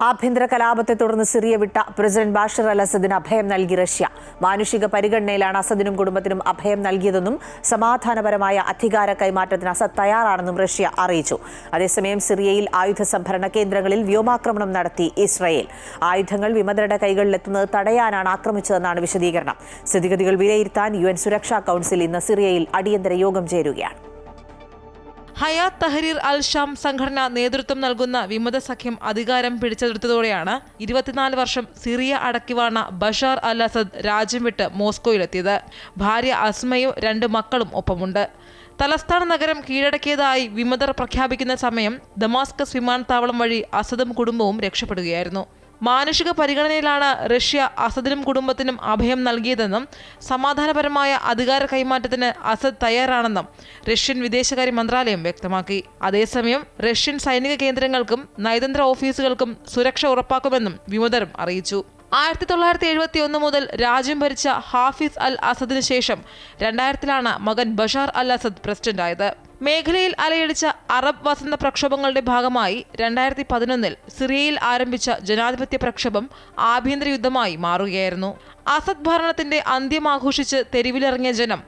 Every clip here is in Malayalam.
ആഭ്യന്തര കലാപത്തെ തുടർന്ന് സിറിയ വിട്ട പ്രസിഡന്റ് ബാഷർ അൽ അസദിന് അഭയം നൽകി റഷ്യ. മാനുഷിക പരിഗണനയിലാണ് അസദിനും കുടുംബത്തിനും അഭയം നൽകിയതെന്നും സമാധാനപരമായ അധികാര കൈമാറ്റത്തിന് അസദ് തയ്യാറാണെന്നും റഷ്യ അറിയിച്ചു. അതേസമയം സിറിയയിൽ ആയുധ സംഭരണ കേന്ദ്രങ്ങളിൽ വ്യോമാക്രമണം നടത്തി ഇസ്രയേൽ. ആയുധങ്ങൾ വിമതരുടെ കൈകളിലെത്തുന്നത് തടയാനാണ് ആക്രമിച്ചതെന്നാണ് വിശദീകരണം. സ്ഥിതിഗതികൾ വിലയിരുത്താൻ യു സുരക്ഷാ കൌൺസിൽ ഇന്ന് സിറിയയിൽ അടിയന്തര യോഗം ചേരുകയാണ്. ഹയാത്ത് തഹരീർ അൽ ഷാം സംഘടന നേതൃത്വം നൽകുന്ന വിമത സഖ്യം അധികാരം പിടിച്ചെടുത്തതോടെയാണ് ഇരുപത്തിനാല് വർഷം സിറിയ അടക്കിവാണ ബഷാർ അൽ അസദ് രാജ്യം വിട്ട് മോസ്കോയിലെത്തിയത്. ഭാര്യ അസ്മയും രണ്ട് മക്കളും ഒപ്പമുണ്ട്. തലസ്ഥാന നഗരം കീഴടക്കിയതായി വിമതർ പ്രഖ്യാപിക്കുന്ന സമയം ദമാസ്കസ് വിമാനത്താവളം വഴി അസദും കുടുംബവും രക്ഷപ്പെടുകയായിരുന്നു. മാനുഷിക പരിഗണനയിലാണ് റഷ്യ അസദിനും കുടുംബത്തിനും അഭയം നൽകിയതെന്നും സമാധാനപരമായ അധികാര കൈമാറ്റത്തിന് അസദ് തയ്യാറാണെന്നും റഷ്യൻ വിദേശകാര്യ മന്ത്രാലയം വ്യക്തമാക്കി. അതേസമയം റഷ്യൻ സൈനിക കേന്ദ്രങ്ങൾക്കും നയതന്ത്ര ഓഫീസുകൾക്കും സുരക്ഷ ഉറപ്പാക്കുമെന്നും വിമതരും അറിയിച്ചു. ആയിരത്തി തൊള്ളായിരത്തി എഴുപത്തി ഒന്ന് മുതൽ രാജ്യം ഭരിച്ച ഹാഫിസ് അൽ അസദിന് ശേഷം രണ്ടായിരത്തിലാണ് മകൻ ബഷാർ അൽ അസദ് പ്രസിഡന്റായത്. മേഖലയിൽ അലയടിച്ച അറബ് വസന്ത പ്രക്ഷോഭങ്ങളുടെ ഭാഗമായി രണ്ടായിരത്തി പതിനൊന്നിൽ സിറിയയിൽ ആരംഭിച്ച ജനാധിപത്യ പ്രക്ഷോഭം ആഭ്യന്തര യുദ്ധമായി മാറുകയായിരുന്നു. അസദ് ഭരണത്തിന്റെ അന്ത്യം ആഘോഷിച്ച് തെരുവിലിറങ്ങിയ ജനം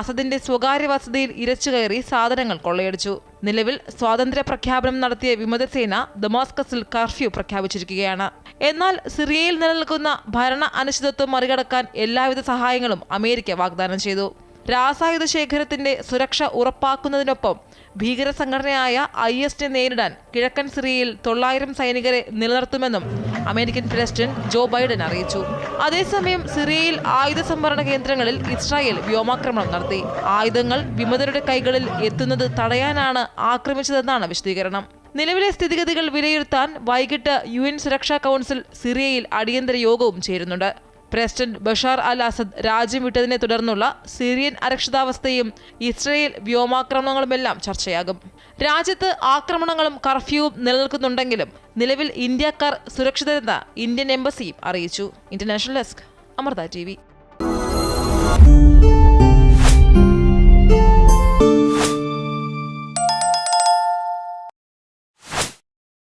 അസദിന്റെ സ്വകാര്യ വസതിയിൽ ഇരച്ചുകയറി സാധനങ്ങൾ കൊള്ളയടിച്ചു. നിലവിൽ സ്വാതന്ത്ര്യ പ്രഖ്യാപനം നടത്തിയ വിമതസേന ദമാസ്കസിൽ കർഫ്യൂ പ്രഖ്യാപിച്ചിരിക്കുകയാണ്. എന്നാൽ സിറിയയിൽ നിലനിൽക്കുന്ന ഭരണ അനിശ്ചിതത്വം മറികടക്കാൻ എല്ലാവിധ സഹായങ്ങളും അമേരിക്ക വാഗ്ദാനം ചെയ്തു. രാസായുധ ശേഖരത്തിന്റെ സുരക്ഷ ഉറപ്പാക്കുന്നതിനൊപ്പം ഭീകര സംഘടനയായ ഐ എസിനെ നേരിടാൻ കിഴക്കൻ സിറിയയിൽ തൊള്ളായിരം സൈനികരെ നിലനിർത്തുമെന്നും അമേരിക്കൻ പ്രസിഡന്റ് ജോ ബൈഡൻ അറിയിച്ചു. അതേസമയം സിറിയയിൽ ആയുധ സംഭരണ കേന്ദ്രങ്ങളിൽ ഇസ്രായേൽ വ്യോമാക്രമണം നടത്തി. ആയുധങ്ങൾ വിമതരുടെ കൈകളിൽ എത്തുന്നത് തടയാനാണ് ആക്രമിച്ചതെന്നാണ് വിശദീകരണം. നിലവിലെ സ്ഥിതിഗതികൾ വിലയിരുത്താൻ വൈകിട്ട് യു സുരക്ഷാ കൗൺസിൽ സിറിയയിൽ അടിയന്തര യോഗവും ചേരുന്നുണ്ട്. പ്രസിഡന്റ് ബഷാർ അൽ അസദ് രാജ്യം വിട്ടതിനെ തുടർന്നുള്ള സിറിയൻ അരക്ഷിതാവസ്ഥയും ഇസ്രയേൽ വ്യോമാക്രമണങ്ങളുമെല്ലാം ചർച്ചയാകും. രാജ്യത്ത് ആക്രമണങ്ങളും കർഫ്യൂവും നിലനിൽക്കുന്നുണ്ടെങ്കിലും നിലവിൽ ഇന്ത്യക്കാർ സുരക്ഷിതരെന്ന് ഇന്ത്യൻ എംബസിയും അറിയിച്ചു. International desk Amrita T